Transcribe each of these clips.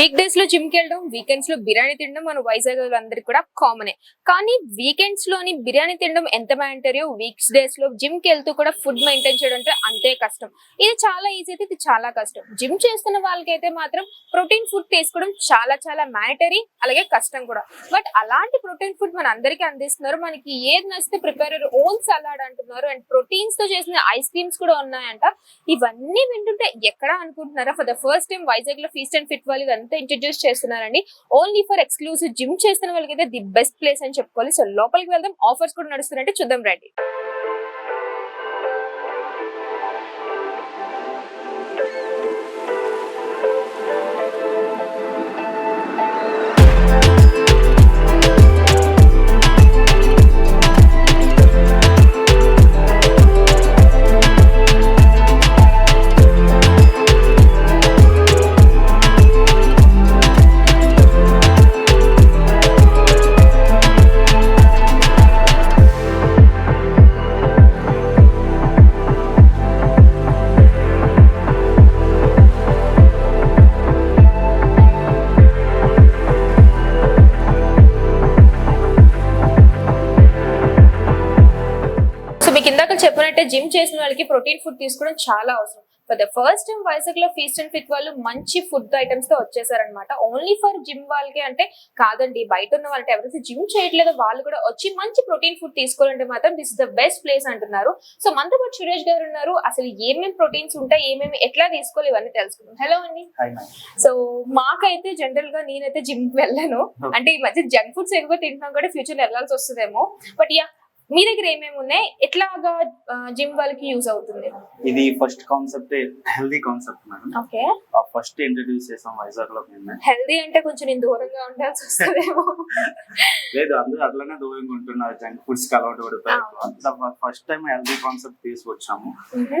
Week డేస్లో జిమ్కి వెళ్ళడం వీకెండ్స్లో బిర్యానీ తినడం మన వైజాగ్ అందరికి కూడా కామనే కానీ వీకెండ్స్లోని బిర్యానీ తినడం ఎంత మ్యాంటరియో వీక్స్ డేస్లో జిమ్కి వెళ్తూ కూడా ఫుడ్ మెయింటైన్ చేయడం అంటే అంతే కష్టం. ఇది చాలా ఈజీ అయితే ఇది చాలా కష్టం. జిమ్ చేస్తున్న వాళ్ళకైతే మాత్రం ప్రోటీన్ ఫుడ్ తీసుకోవడం చాలా చాలా మ్యాటరీ అలాగే కష్టం కూడా. బట్ అలాంటి ప్రోటీన్ ఫుడ్ మన అందరికీ అందిస్తున్నారు. మనకి ఏది నచ్చితే ప్రిపేర్ ఓన్ సలాడ్ అంటున్నారు. అండ్ ప్రోటీన్స్తో చేసిన ఐస్ క్రీమ్స్ కూడా ఉన్నాయంట. ఇవన్నీ వింటుంటే ఎక్కడ అనుకుంటున్నారా? ఫర్ ద ఫస్ట్ టైం వైజాగ్లో ఫీస్ట్ అండ్ ఫిట్ వాళ్ళు ఇదంతా ఇంట్రడ్యూస్ చేస్తున్నారండి. ఓన్లీ ఫర్ ఎక్స్క్లూసివ్ జిమ్ చేస్తున్న వాళ్ళకైతే ది బెస్ట్ ప్లేస్ అని చెప్పుకోవాలి. సో లోపలికి వెళ్దాం. ఆఫర్స్ కూడా నడుస్తున్నాయంటే చూద్దాం రండి. చెప్పినట్టే జిమ్ చేసిన వాళ్ళకి ప్రోటీన్ ఫుడ్ తీసుకోవడం చాలా అవసరం. ఫర్ ద ఫస్ట్ టైం వైజాగ్లో ఫీస్ట్ అండ్ ఫిట్ వాళ్ళు మంచి ఫుడ్ ఐటమ్స్తో వచ్చేసారనమాట ఓన్లీ ఫర్ జిమ్ వాళ్ళకి అంటే కాదండి. బయట ఉన్న వాళ్ళకి ఎవరైతే జిమ్ చేయట్లేదో వాళ్ళు కూడా వచ్చి మంచి ప్రోటీన్ ఫుడ్ తీసుకోవాలంటే మాత్రం this is the best place అంటున్నారు. సో మనతో పాటు సురేష్ గారు ఉన్నారు. అసలు ఏమేమి ప్రోటీన్స్ ఉంటాయి ఏమేమి ఎట్లా తీసుకోవాలి ఇవన్నీ తెలుసుకుందాం. హలో అండి. సో మాకైతే జనరల్గా నేనైతే జిమ్కి వెళ్ళను. అంటే ఈ మధ్య జంక్ ఫుడ్స్ ఎక్కువ తింటున్నాం కూడా ఫ్యూచర్ వెళ్ళాల్సి వస్తుందేమో. బట్ యా మీ దగ్గర ఏమేమి ఉన్నాయి? ఎట్లాగా జిమ్ వాళ్ళకి యూజ్ అవుతుంది? ఇది first concept healthy concept madam okay. First introduce చేసాం వైజాగ్లో మేము. హెల్దీ అంటే కొంచెం నేను దూరంగా ఉండాల్సి వస్తుందేమో. లేదు అందరూ అట్లనే దూరంగా ఉంటున్నారు. జంక్ ఫుడ్స్కి అలవాటు పడిపోయారు. ఫస్ట్ టైం హెల్దీ కాన్సెప్ట్ తీసుకొచ్చాము.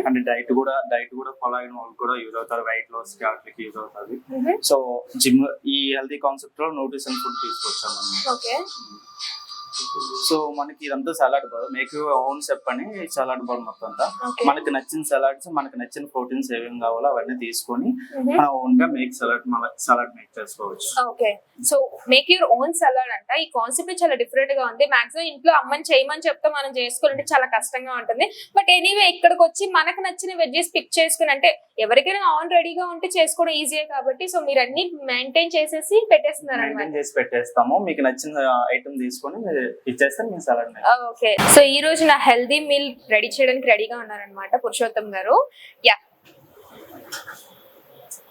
అంటే డైట్ కూడా డైట్ కూడా ఫాలో అయిన వాళ్ళు కూడా యూజ్ అవుతారు. వెయిట్ లాస్కి వాటికి యూజ్ అవుతుంది. సో జిమ్ ఈ హెల్దీ కాన్సెప్ట్లో న్యూట్రిషన్ ఫుడ్ తీసుకొచ్చాము. ఓకే. సో మనకి ఇదంతా సలాడ్ బాల్ మేక్ ఓన్ సెప్ అని సలాడ్ బాల్ మొత్తం అంతా మనకి నచ్చిన సలాడ్స్ మనకి నచ్చిన ప్రోటీన్స్ ఏమేమి కావాలో అవన్నీ తీసుకొని మ్మ్. మన ఓన్గా మేక్ సలాడ్ సలాడ్ మేక్ చేసుకోవచ్చు. Okay so make your own salad అంట. ఈ కాన్సెప్ట్ చాలా డిఫరెంట్గా ఉంది. మాక్సిమం ఇంట్లో అమ్మని చేయమని చెప్తే మనం చేసుకోవాలంటే చాలా కష్టంగా ఉంటుంది. బట్ ఎనీవే ఇక్కడికి వచ్చి మనకు నచ్చిన వెజ్జెస్ పిక్ చేసుకుని అంటే ఎవరికైనా ఆన్ రెడీగా ఉంటే చేసుకోవడం ఈజీయే కాబట్టి సో మీరు అన్ని మెయింటైన్ చేసేసి పెట్టేస్తున్నారు మెయింటైన్ చేసి పెట్టేస్తాము. మీకు నచ్చిన ఐటమ్ తీసుకొని మీరు ఇచ్చేస్తే సలాడ్ ఓకే సో ఈ రోజు నా హెల్దీ మీల్ రెడీ చేయడానికి రెడీగా ఉన్నారనమాట పురుషోత్తం గారు. యా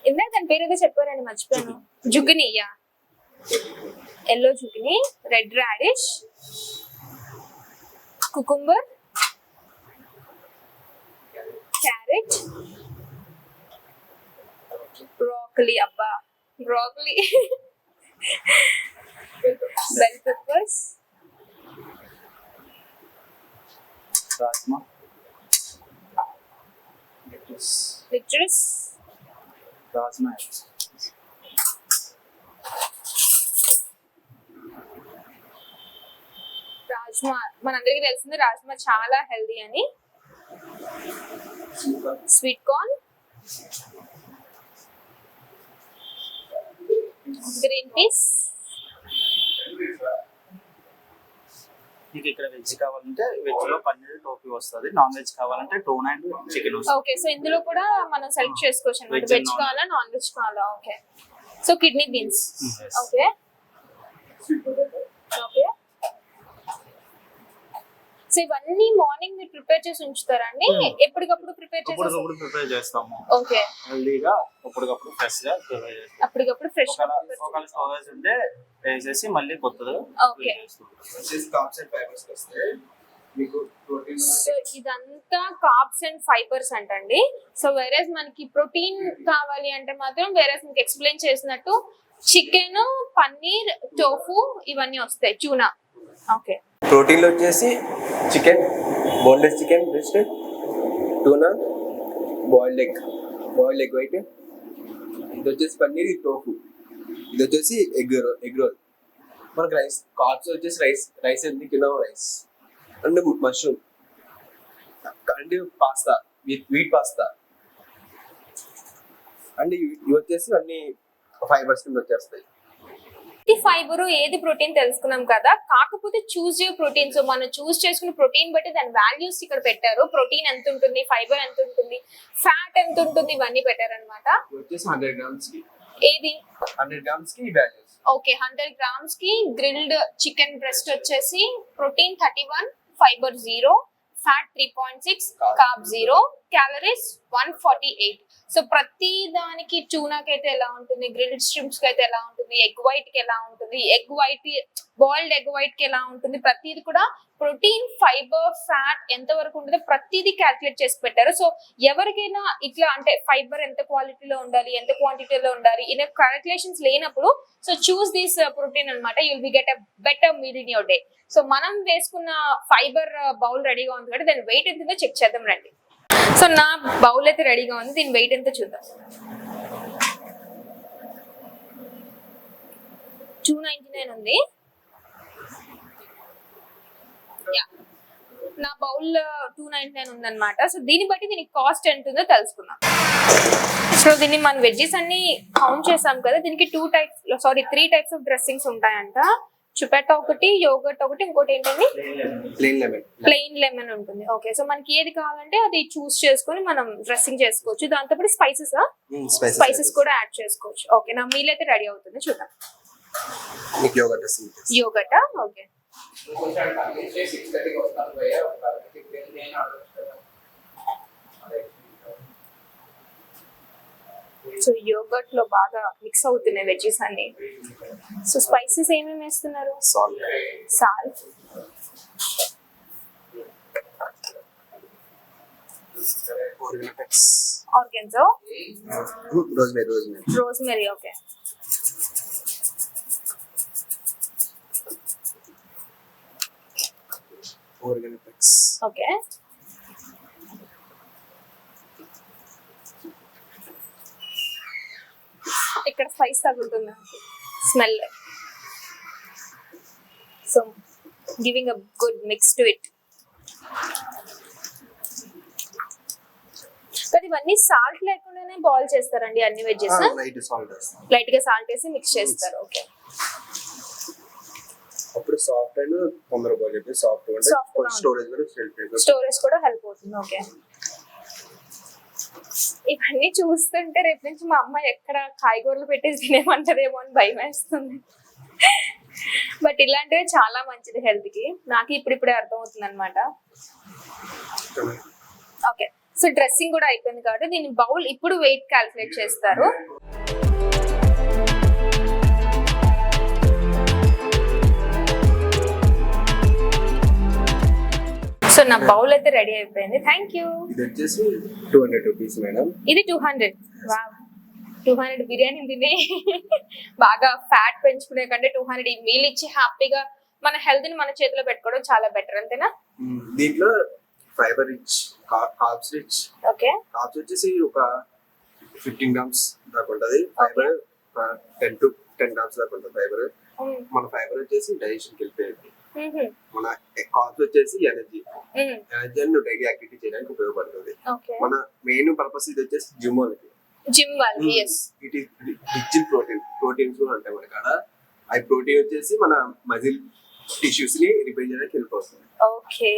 ఇందాక దాని పేరు ఏదో చెప్పారండి మర్చిపోయాను zucchini yeah yellow zucchini red radish cucumber carrot broccoli అబ్బా బ్రోకలీ బెల్ పెప్పర్స్ రాజ్మా లిక్చర్స్ రాజ్మా రాజ్మా మనందరికీ తెలిసింది రాజ్మా చాలా హెల్దీ అని. స్వీట్ కార్న్ గ్రీన్ పీస్ మీకు ఇక్కడ వెజ్ కావాలంటే వెజ్లో పన్నీర్ టోపీ వస్తుంది నాన్ వెజ్ కావాలంటే tone and chicken okay so ఇందులో కూడా మనం సెలెక్ట్ చేసుకోవచ్చు అనమాట వెజ్ కావాలా నాన్ వెజ్ కావాలా okay so kidney beans okay so ఇవన్నీ మార్నింగ్ మీరు ప్రిపేర్ చేసి ఉంచుతారా అండి? Hmm. ఎప్పటికప్పుడు ప్రిపేర్ చేసి అప్పటికప్పుడు ప్రిపేర్ చేస్తాము. ఓకే హెల్దీగా అప్పటికప్పుడు ఫ్రెష్గా ప్రిపేర్ చేస్తాం అప్పటికప్పుడు ఫ్రెష్ ఒకవేళ స్టోరేజ్ ఉంటే వేసేసి మళ్ళీ కాన్సెప్ట్ ఫైబర్స్ వస్తాయి మీకు ప్రోటీన్ సో ఇదంతా కార్బ్స్ అండ్ ఫైబర్స్ అంటండి. సో వేరేస్ మనకి ప్రోటీన్ కావాలి అంటే మాత్రం వేరేస్ మీకు ఎక్స్ప్లెయిన్ చేసినట్టు చికెన్ పన్నీర్ టోఫు ఇవన్నీ వస్తాయి చూనా ఓకే ప్రోటీన్లు వచ్చేసి chicken boneless chicken breast tuna boiled egg. Boiled egg white. ఇది వచ్చేసి పన్నీర్ ఇది టోఫు. ఇది వచ్చేసి ఎగ్ ఎగ్ రోల్. మనకు రైస్ కార్బ్స్ వచ్చేసి రైస్ రైస్ ఎన్ని kilo rice? And mushroom. And pasta wheat wheat pasta. And ఇవి ఇవి వచ్చేసి అన్ని ఫైబర్స్ కింద వచ్చేస్తాయి. ఏది ఫైబర్ ఏది ప్రోటీన్ తెలుసుకున్నాం కదా? కాకపోతే చూస్ ప్రోటీన్ సో మనం చూస్ చేసుకున్న ప్రోటీన్ బట్టి దాని వాల్యూస్ ఇక్కడ పెట్టారు. ప్రోటీన్ ఎంత ఉంటుంది? ఫైబర్ ఎంత ఉంటుంది? ఫ్యాట్ ఎంత ఉంటుంది? ఇవన్నీ పెట్టారు అనమాట ఏది? హండ్రెడ్ గ్రామ్స్కి వాల్యూస్ ఓకే హండ్రెడ్ గ్రామ్స్కి గ్రిల్డ్ చికెన్ బ్రెస్ట్ వచ్చేసి protein thirty one fibre zero fat three point six carb zero calories one forty eight so ప్రతి దానికి చూనాకి అయితే ఎలా ఉంటుంది? గ్రిల్డ్ స్ట్రిమ్స్కి అయితే ఎలా ఉంటుంది? ఎగ్ వైట్కి ఎలా ఉంటుంది? ఎగ్ వైట్ బాయిల్డ్ ఎగ్ వైట్కి ఎలా ఉంటుంది? ప్రతిది కూడా ప్రోటీన్ ఫైబర్ ఫ్యాట్ ఎంత వరకు ఉంటుందో ప్రతిదీ క్యాల్కులేట్ చేసి పెట్టారు. సో ఎవరికైనా ఇట్లా అంటే ఫైబర్ ఎంత క్వాలిటీలో ఉండాలి ఎంత క్వాంటిటీలో ఉండాలి ఇలా క్యాల్కులేషన్స్ లేనప్పుడు సో చూస్ దిస్ ప్రోటీన్ అనమాట you'll be get a better meal in your day so మనం వేసుకున్న ఫైబర్ బౌల్ రెడీగా ఉంది కాబట్టి దాని వెయిట్ ఎంత చెక్ చేద్దాం రండి. సో నా బౌల్ అయితే రెడీగా ఉంది. దీని వెయిట్ ఎంత చూద్దాం. టూ నైన్టీ నైన్ ఉంది. నా బౌల్ టూ నైన్టీ నైన్ ఉందన్నమాట. సో దీన్ని బట్టి దీనికి కాస్ట్ ఎంత ఉందో తెలుసుకుందాం. సో దీన్ని మన వెజ్జెస్ అన్ని కౌంట్ చేసాం కదా దీనికి two types sorry three types of dressings ఉంటాయంట. చుపెటా ఒకటి యోగట్ ఒకటి ఇంకోటి ఏంటండి? లెమన్ ప్లెయిన్ లెమన్ ఉంటుంది. ఓకే సో మనకి ఏది కావాలంటే అది చూస్ చేసుకొని మనం డ్రెస్సింగ్ చేసుకోవచ్చు. దాంతో స్పైసెస్ స్పైసెస్ కూడా యాడ్ చేసుకోవచ్చు. ఓకే నా మీల్ అయితే రెడీ అవుతుంది. చూద్దాం. సో యోగట్లో బాగా మిక్స్ అవుతున్నాయి వెజ్జెస్ అన్ని. సో స్పైసెస్ ఏమేమి వేస్తున్నారు? Salt salt oregano rosemary rosemary rosemary. Okay okay. ఇక్కడ స్పైస్ తగులుతుంది. Smell so giving a good mix to it కానీ ఇవన్నీ సాల్ట్ లేకుండానే బాల్ చేస్తారండి అన్ని వెజ్జెస్ లైట్గా సాల్ట్ వేసి మిక్స్ చేస్తారు ఓకే అప్పుడు సాఫ్ట్ అండ్ తొందర చెప్పి సాఫ్ట్ స్టోరేజ్ కూడా హెల్ప్ స్టోరేజ్ కూడా హెల్ప్ అవుతుంది ఓకే ఇవన్నీ చూస్తుంటే రేపు నుంచి మా అమ్మ ఎక్కడ కాయగూరలు పెట్టేసి తినేమంటదేమో అని భయం వేస్తుంది. బట్ ఇలాంటివి చాలా మంచిది హెల్త్కి. నాకు ఇప్పుడు ఇప్పుడే అర్థమవుతుంది అనమాట ఓకే సో డ్రెస్సింగ్ కూడా అయిపోయింది కాబట్టి దీని బౌల్ ఇప్పుడు వెయిట్ క్యాల్కులేట్ చేస్తారు. నా బౌల్ అయితే రెడీ అయిపోయింది. థ్యాంక్ యూ ఇది వచ్చేసి టూ హండ్రెడ్ రూపీస్ మేడం ఇది two hundred two hundred biryani తిని బాగా ఫ్యాట్ పెంచుకునే కంటే టూ హండ్రెడ్ ఈ మీల్ ఇచ్చి హ్యాపీగా మన హెల్త్ని మన చేతిలో పెట్టుకోవడం చాలా బెటర్ అంతేనా? దీంట్లో fibre rich carbs rich okay carbs వచ్చేసి ఒక ఫిఫ్టీన్ గ్రామ్స్ దాకా ఉంటుంది. Fibre ten to ten grams దాకా ఉంటుంది ఫైబర్ మన ఫైబర్ వచ్చేసి డైజెషన్కి వెళ్ళిపోయింది. మన కార్బ్స్ వచ్చేసి ఎనర్జీ ఎనర్జీ అని డైలీ యాక్టివిటీ చేయడానికి ఉపయోగపడుతుంది. మన మెయిన్ పర్పస్ ఇది వచ్చేసి జిమ్ వాళ్ళకి. జిమ్ వాళ్ళకి yes it is rich in protein proteins కూడా ఉంటాయి మన కాడ ఆ ప్రోటీన్ వచ్చేసి మన మజిల్ టిష్యూస్ని రిపేర్ చేయడానికి హెల్ప్ అవుతుంది. ఓకే.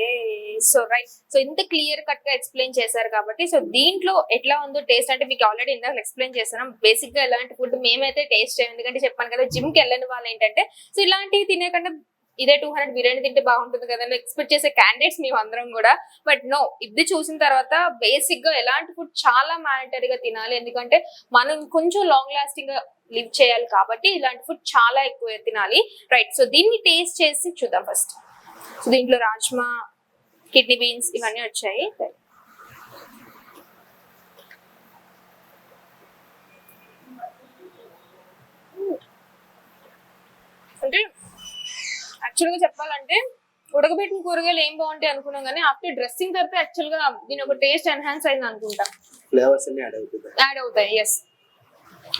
సో రైట్ సో ఇంత క్లియర్ కట్గా ఎక్స్ప్లెయిన్ చేశారు కాబట్టి సో దీంట్లో ఎట్లా ఉందో టేస్ట్ అంటే మీకు ఆల్రెడీ ఇందాక ఎక్స్ప్లెయిన్ చేశాను. బేసిక్గా ఎలాంటి ఫుడ్ మేమైతే టేస్ట్ చేయం ఎందుకంటే చెప్పాను కదా జిమ్కి వెళ్ళని వాళ్ళు ఏంటంటే సో ఇలాంటివి తినే ఇదే టూ హండ్రెడ్ బిర్యానీ తింటే బాగుంటుంది కదా ఎక్స్పెక్ట్ చేసే క్యాండిడేట్స్ మేము అందరం కూడా. బట్ నో ఇది చూసిన తర్వాత బేసిక్గా ఎలాంటి ఫుడ్ చాలా గా తినాలి. ఎందుకంటే మనం కొంచెం లాంగ్ లాస్టింగ్గా లివ్ చేయాలి కాబట్టి ఇలాంటి ఫుడ్ చాలా ఎక్కువ తినాలి. రైట్ సో దీన్ని టేస్ట్ చేసి చూద్దాం ఫస్ట్ సో దీంట్లో రాజ్మా కిడ్నీ బీన్స్ ఇవన్నీ వచ్చాయి. అంటే యాక్చువల్గా చెప్పాలంటే ఉడకబెట్టిన కూరగాయలు ఏం బాగుంటాయి అనుకున్నాం కానీ ఆఫ్టర్ డ్రెస్సింగ్ తర్వాత యాక్చువల్గా దీని ఒక టేస్ట్ ఎన్హాన్స్ అయింది అనుకుంటా. ఫ్లేవర్స్ యాడ్ అవుతాయి. ఎస్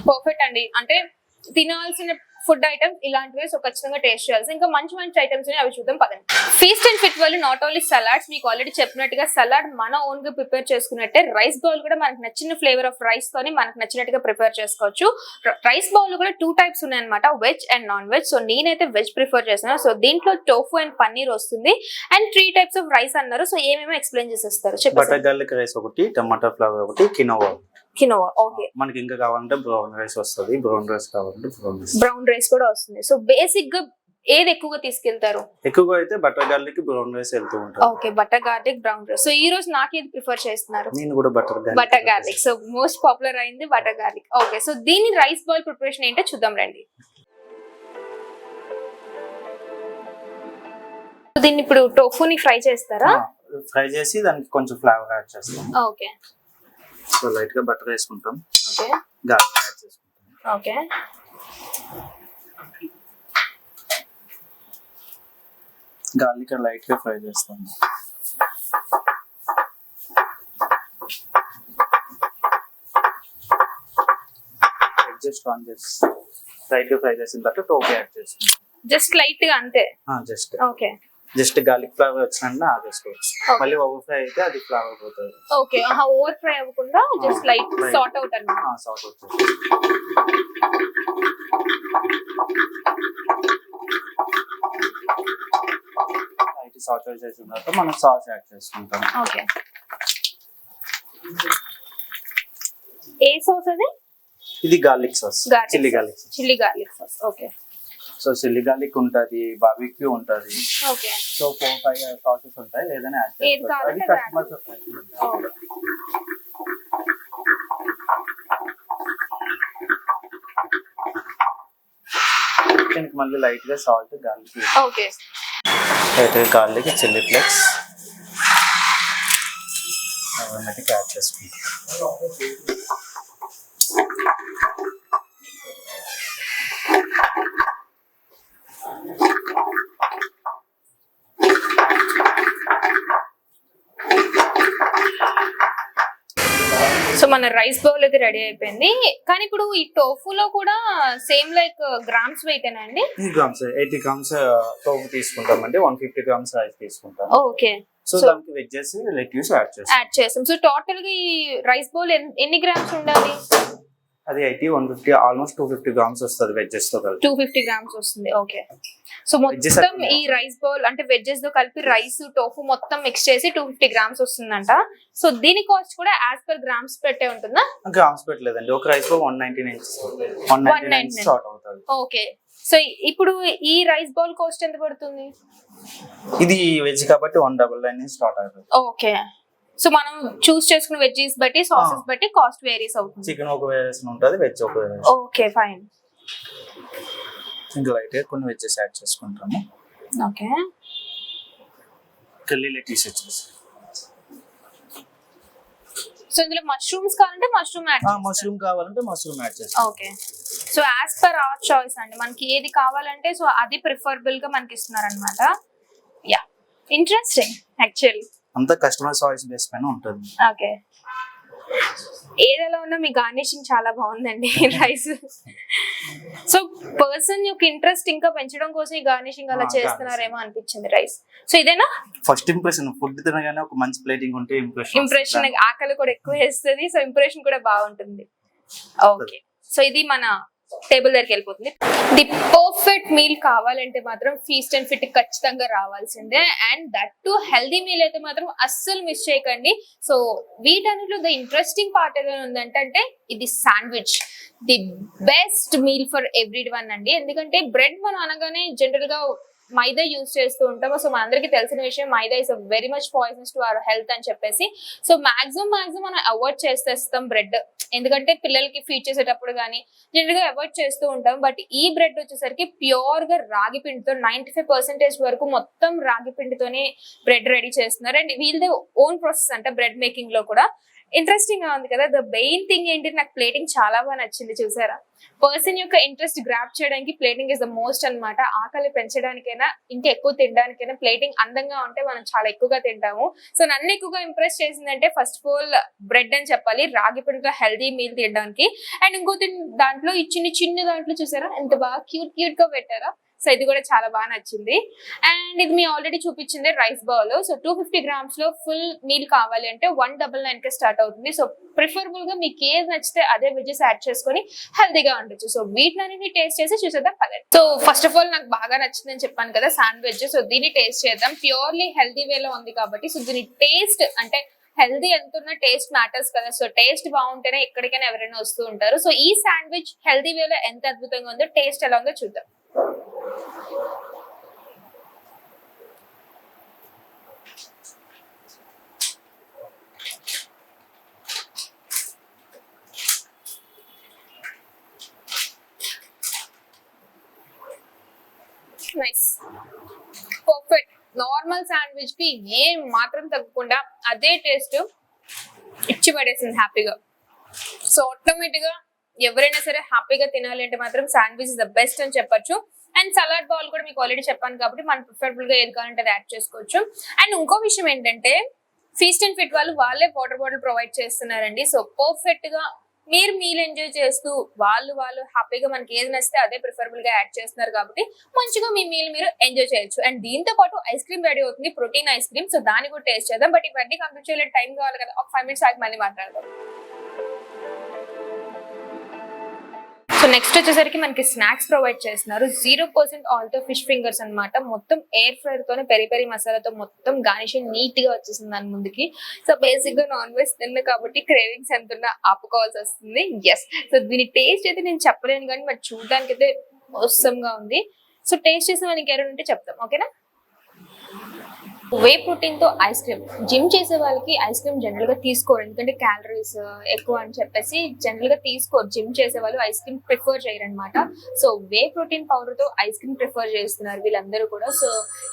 పర్ఫెక్ట్ అండి. అంటే తినాల్సిన ఫుడ్ ఐటమ్స్ ఇలాంటివి సో ఖచ్చితంగా టేస్ట్ చేయాల్సి ఇంకా మంచి మంచి ఐటమ్స్ అవి చూద్దాం పదండి. ఫీస్ట్ అండ్ ఫిట్ వాళ్ళు నాట్ ఓన్లీ సలాడ్స్ మీకు ఆల్రెడీ చెప్పినట్టుగా సలాడ్ మన ఓన్గా ప్రిపేర్ చేసుకున్నట్టే రైస్ బౌల్ కూడా మనకు నచ్చిన ఫ్లేవర్ ఆఫ్ రైస్ తోని మనకు నచ్చినట్టుగా ప్రిపేర్ చేసుకోవచ్చు. రైస్ బౌల్ కూడా టూ టైప్స్ ఉన్నాయి అనమాట veg and non veg so నేనైతే వెజ్ ప్రిఫర్ చేస్తున్నాను సో దీంట్లో టోఫు అండ్ పన్నీర్ వస్తుంది. And three types of rice అన్నారు. సో ఏమేమో ఎక్స్ప్లెయిన్ చేసేస్తారు. బటర్ చెప్పండి గార్లిక్ రైస్ ఒకటి టమాటా ఫ్లవర్ ఒకటి కినోవా కినోవా? ఓకే. మనకి ఇంకా కావాలంటే బ్రౌన్ రైస్ వస్తుంది. బ్రౌన్ రైస్ కావాలంటే బ్రౌన్ రైస్ బ్రౌన్ రైస్ కూడా వస్తుంది. సో బేసిక్గా ఏది ఎక్కువగా తీసుకెళ్తారు? ఎక్కువగా అయితే బటర్ గార్లిక్ బ్రౌన్ రైస్ వెళ్తూ ఉంటాను okay butter garlic brown rice so ఈ రోజు నాకు ఏది ప్రిఫర్ చేస్తున్నారు? నేను కూడా butter butter garlic so most popular అయింది బటర్ గార్లిక్ ఓకే సో దీని రైస్ బాల్ ప్రిపరేషన్ ఏంటో చూద్దాం రండి. దీన్ని ఇప్పుడు టోఫుని ఫ్రై చేస్తారా? ఫ్రై చేసి దానికి కొంచెం ఫ్లేవర్ యాడ్ చేస్తాం ఓకే సో లైట్గా బటర్ వేసుకుంటాం. ఓకే. గార్లిక్ యాడ్ చేసుకుంటాం. ఓకే. గార్లిక్ లైట్గా ఫ్రై చేస్తాం. జస్ట్ ఆన్ చేసి లైట్గా ఫ్రై చేసిన తర్వాత టోపీ యాడ్ చేసుకుంటాం. జస్ట్ లైట్గా అంతే just. Okay. Just garlic flavour వచ్చిన ఆగేసుకోవచ్చు. మళ్ళీ ఓవర్ ఫ్రై అయితే అది ఫ్లేవర్ పోతుంది. ఓకే ఓవర్ ఫ్రై అవ్వకుండా జస్ట్ లైట్. సార్ట్ అవుట్ అన్నమాట. సాల్ట్ వచ్చేసి లైట్ సాల్ట్ చేసిన తర్వాత మనం సాస్ యాడ్ చేసుకుంటాం. ఓకే. ఏ సాస్ అది? ఇది garlic sauce. Chilli garlic sauce. Chilli garlic sauce. Okay. So chilli garlic ఉంటది బాబిక్యూ ఉంటది. Okay. So four five sauces ఉంటాయి ఏదైనా యాడ్ ఏది చేసుకోవచ్చు. కావాలంటే అది అది add కస్టమర్ ఓకే దీనికి మళ్ళీ లైట్గా సాల్ట్ గార్లిక్ ఓకే. లైట్గా గార్లిక్ చిల్లీ ఫ్లేక్స్ అవన్నీ యాడ్ చేసుకుంటాం. సో మన రైస్ బౌల్ అయితే రెడీ అయిపోయింది. కానీ ఇప్పుడు ఈ టోఫులో కూడా సేమ్ లైక్ గ్రామ్స్ వెయిట్ అండి? గ్రామ్స్ ఎయిటీ గ్రామ్స్ టోపు తీసుకుంటామండి. వన్ ఫిఫ్టీ గ్రామ్స్ రైస్ తీసుకుంటాం ఓకే. సో దానికి వెజ్జెస్ లెట్యూస్ యాడ్ చేస్తాం. యాడ్ చేస్తాం. సో టోటల్గా ఈ రైస్ బౌల్ ఎన్ని గ్రామ్స్ ఉండాలి? అది eighty one fifty almost two fifty grams వస్తుంది వెజ్జెస్తో కలిపి. టూ ఫిఫ్టీ గ్రామ్స్ వస్తుంది ఓకే సో మొత్తం ఈ రైస్ బౌల్ అంటే వెజ్జెస్తో కలిపి రైస్ టోఫు మొత్తం మిక్స్ చేసి టూ ఫిఫ్టీ గ్రామ్స్ వస్తుందంట. సో దీని కాస్ట్ కూడా యాజ్ పర్ గ్రామ్స్ పెట్టే ఉంటుందా? గ్రామ్స్ పెట్టలేదండి. ఒక రైస్లో one ninety nine one ninety nine 199. Start అవుతుంది. ఓకే సో ఇప్పుడు ఈ రైస్ బౌల్ కాస్ట్ ఎంత పడుతుంది? ఇది వెజ్ కాబట్టి వన్ డబల్ నైన్ స్టార్ట్ అవుతుంది. ఓకే సో మనం చూస్ చేసుకున్న వెజ్జీస్ బట్టి సాసెస్. బట్టి కాస్ట్ వేరీస్ అవుతుంది. చికెన్ ఒక వేరియేషన్ ఉంటుంది వెజ్ ఒక ఓకే ఫైన్ ఇంకా లైట్గా కొన్ని వెజ్జెస్ యాడ్ చేసుకుంటాము. ఓకే కర్లీ లెటీస్ వచ్చేసి సో ఇందులో మష్రూమ్స్ కావాలంటే మష్రూమ్ యాడ్ మష్రూమ్ కావాలంటే మష్రూమ్ యాడ్ చేస్తాం okay so as per our choice అండి మనకి ఏది కావాలంటే సో అది ప్రిఫరబుల్గా మనకి ఇస్తున్నారు అనమాట యా ఇంట్రెస్టింగ్ యాక్చువల్లీ అంతా కస్టమర్ చాయిస్ బేస్ పైన ఉంటుంది. ఓకే. ఏదైనా ఉన్నా మీ గార్నిషింగ్ చాలా బాగుందండి రైస్ సో పర్సన్ యొక్క ఇంట్రెస్ట్ ఇంకా పెంచడం కోసం ఈ గార్నిషింగ్ అలా చేస్తున్నారేమో అనిపించింది రైస్ సో ఇదేనా? ఫస్ట్ ఇంప్రెషన్ ఫుడ్ తినగానే ఒక మంచి ప్లేటింగ్ ఉంటే ఇంప్రెషన్ ఇంప్రెషన్ ఆకలి కూడా ఎక్కువ వేస్తుంది సో ఇంప్రెషన్ కూడా బాగుంటుంది. ఓకే. సో ఇది మన టేబుల్ దగ్గరికి వెళ్ళిపోతుంది. ది పర్ఫెక్ట్ మీల్ కావాలంటే మాత్రం ఫీస్ట్ అండ్ ఫిట్ ఖచ్చితంగా రావాల్సిందే. And that to healthy meal అయితే మాత్రం అస్సలు మిస్ చేయకండి. సో వీటన్నిటిలో ద ఇంట్రెస్టింగ్ పార్ట్ ఏదైనా ఉందంటే అంటే ఇది sandwich. The best meal for everyone అండి. ఎందుకంటే బ్రెడ్ మనం అనగానే జనరల్గా మైదా యూజ్ చేస్తూ ఉంటాము సో మనందరికీ తెలిసిన విషయం maida is very much poisons to our health అని చెప్పేసి. సో మాక్సిమం మాక్సిమం మనం అవాయిడ్ చేసేస్తాం బ్రెడ్. ఎందుకంటే పిల్లలకి ఫీడ్ చేసేటప్పుడు కానీ జనరల్గా అవాయిడ్ చేస్తూ ఉంటాం. బట్ ఈ బ్రెడ్ వచ్చేసరికి ప్యూర్గా రాగి పిండితో నైన్టీ ఫైవ్ పర్సెంటేజ్ వరకు మొత్తం రాగి పిండితోనే బ్రెడ్ రెడీ చేస్తున్నారు. అండ్ వీళ్ళదే ఓన్ ప్రాసెస్ అంట బ్రెడ్ మేకింగ్లో కూడా. ఇంట్రెస్టింగ్గా ఉంది కదా. ద మెయిన్ థింగ్ ఏంటి? నాకు ప్లేటింగ్ చాలా బాగా నచ్చింది చూసారా? పర్సన్ యొక్క ఇంట్రెస్ట్ గ్రాప్ చేయడానికి ప్లేటింగ్ ఇస్ ద మోస్ట్ అన్నమాట. ఆకలి పెంచడానికైనా ఇంకా ఎక్కువ తినడానికైనా ప్లేటింగ్ అందంగా ఉంటే మనం చాలా ఎక్కువగా తింటాము. సో నన్ను ఎక్కువగా ఇంప్రెస్ చేసిందంటే ఫస్ట్ ఆఫ్ ఆల్ బ్రెడ్ అని చెప్పాలి. రాగి పిండితో హెల్దీ మీల్ తినడానికి. అండ్ ఇంకోటి దాంట్లో ఈ చిన్న చిన్న దాంట్లో చూసారా? ఎంత బాగా క్యూట్ క్యూట్గా పెట్టారా? సో ఇది కూడా చాలా బాగా నచ్చింది. అండ్ ఇది మీ ఆల్రెడీ చూపించింది rice bowl. So two fifty గ్రామ్స్లో full meal కావాలి అంటే వన్ డబల్ నైన్కి స్టార్ట్ అవుతుంది. సో ప్రిఫరబుల్గా మీకు ఏది నచ్చితే అదే వెజెస్ యాడ్ చేసుకొని హెల్తీగా ఉండొచ్చు. సో వీటిని టేస్ట్ చేసి చూసేద్దాం పదండి. సో ఫస్ట్ ఆఫ్ ఆల్ నాకు బాగా నచ్చిందని చెప్పాను కదా శాండ్విచ్ సో దీన్ని టేస్ట్ చేద్దాం. ప్యూర్లీ హెల్తీ వేలో ఉంది కాబట్టి సో దీని టేస్ట్ అంటే హెల్దీ ఎంత ఉన్న టేస్ట్ మ్యాటర్స్ కదా. సో టేస్ట్ బాగుంటేనే ఎక్కడికైనా ఎవరైనా వస్తూ ఉంటారు. సో ఈ శాండ్విచ్ హెల్దీ వేలో ఎంత అద్భుతంగా ఉందో టేస్ట్ ఎలా ఉందో చూద్దాం. నైస్ పర్ఫెక్ట్ నార్మల్ శాండ్విచ్కి ఏం మాత్రం తగ్గకుండా అదే టేస్ట్ ఇచ్చి పడేసింది హ్యాపీగా. సో ఆటోమేటిక్గా ఎవరైనా సరే హ్యాపీగా తినాలి అంటే మాత్రం శాండ్విచ్ ద బెస్ట్ అని చెప్పొచ్చు. అండ్ సలాడ్ బౌల్ కూడా మీకు ఆల్రెడీ చెప్పాను కాబట్టి మనం ప్రిఫరబుల్గా ఏది కావాలంటే అది యాడ్ చేసుకోవచ్చు. అండ్ ఇంకో విషయం ఏంటంటే ఫీస్ట్ అండ్ ఫిట్ వాళ్ళు వాళ్ళే వాటర్ బాటిల్ ప్రొవైడ్ చేస్తున్నారండి. సో పర్ఫెక్ట్గా మీరు మీల్ ఎంజాయ్ చేస్తూ వాళ్ళు వాళ్ళు హ్యాపీగా మనకి ఏది నచ్చితే అదే ప్రిఫరబుల్గా యాడ్ చేస్తున్నారు కాబట్టి మంచిగా మీ మీల్ మీరు ఎంజాయ్ చేయొచ్చు. అండ్ దీంతో పాటు ఐస్ క్రీమ్ రెడీ అవుతుంది ప్రోటీన్ ఐస్ క్రీమ్ సో దాన్ని కూడా టేస్ట్ చేద్దాం. బట్ ఇవన్నీ కంప్లీట్ చేయలేదు టైం కావాలి కదా. ఒక ఫైవ్ మినిట్స్ ఆగి మళ్ళీ మాట్లాడదాం. సో నెక్స్ట్ వచ్చేసరికి మనకి స్నాక్స్ ప్రొవైడ్ చేస్తున్నారు. జీరో పర్సెంట్ ఆల్తో ఫిష్ ఫింగర్స్ అన్నమాట. మొత్తం ఎయిర్ ఫ్రైర్ తోనే పెరి పెరి మసాలాతో మొత్తం గార్నిషింగ్ నీట్గా వచ్చేసింది దాని ముందుకి. సో బేసిక్గా నాన్ వెజ్ తిన్న కాబట్టి క్రేవింగ్స్ ఎంత ఉన్నా ఆపుకోవాల్సి వస్తుంది. ఎస్ సో దీని టేస్ట్ అయితే నేను చెప్పలేను కానీ మరి చూడడానికి అయితే awesome గా ఉంది. సో టేస్ట్ చేసిన వాళ్ళకి ఎవరైనా ఉంటే చెప్తాం. ఓకేనా వే ప్రోటీన్తో ఐస్ క్రీమ్ జిమ్ చేసే వాళ్ళకి ఐస్ క్రీమ్ జనరల్గా తీసుకోరు. ఎందుకంటే క్యాలరీస్ ఎక్కువ అని చెప్పేసి జనరల్గా తీసుకోరు. జిమ్ చేసే వాళ్ళు ఐస్ క్రీమ్ ప్రిఫర్ చేయరు అనమాట సో వే ప్రోటీన్ పౌడర్తో ఐస్ క్రీమ్ ప్రిఫర్ చేస్తున్నారు వీళ్ళందరూ కూడా. So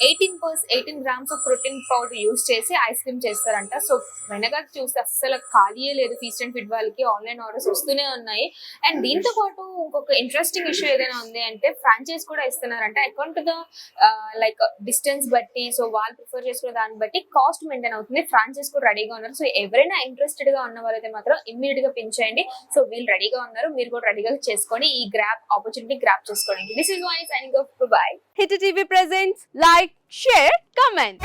eighteen purse eighteen grams of protein powder use చేసి ఐస్ క్రీమ్ చేస్తారంట. సో వెనక చూస్తే అస్సలు ఖాళీయే లేదు. ఫీస్ట్ అండ్ ఫిట్ వాళ్ళకి ఆన్లైన్ ఆర్డర్స్ వస్తూనే ఉన్నాయి. అండ్ దీంతో పాటు ఇంకొక ఇంట్రెస్టింగ్ ఇష్యూ ఏదైనా ఉంది అంటే ఫ్రాంచైజ్ కూడా ఇస్తున్నారంట. అకౌంట్ ద లైక్ డిస్టెన్స్ బట్టి సో వాళ్ళు ప్రిఫర్ చేసుకునే దాన్ని బట్టి కాస్ట్ మెయింటైన్ అవుతుంది. ఫ్రాంచైజ్ కూడా రెడీగా ఉన్నారు. సో ఎవరైనా ఇంట్రెస్టెడ్గా ఉన్న వాళ్ళైతే మాత్రం ఇమ్మీడియట్గా పిన్ చేయండి. సో వీళ్ళు రెడీగా ఉన్నారు. మీరు కూడా రెడీగా చేసుకొని ఈ గ్రాప్ ఆపర్చునిటీ గ్రాప్ చేసుకోండి. This is Y signing off bye hit TV presents like share comment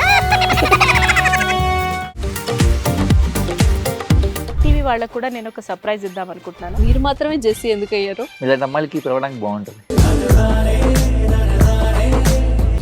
TV వాళ్ళకు కూడా నేను ఒక సర్ప్రైజ్ ఇద్దాం అనుకుంటున్నాను. మీరు మాత్రమే జెస్సీ ఎందుకు అయ్యారు ఇలాంటి అమ్మాయిలకి పిలవడానికి బాగుంటుంది.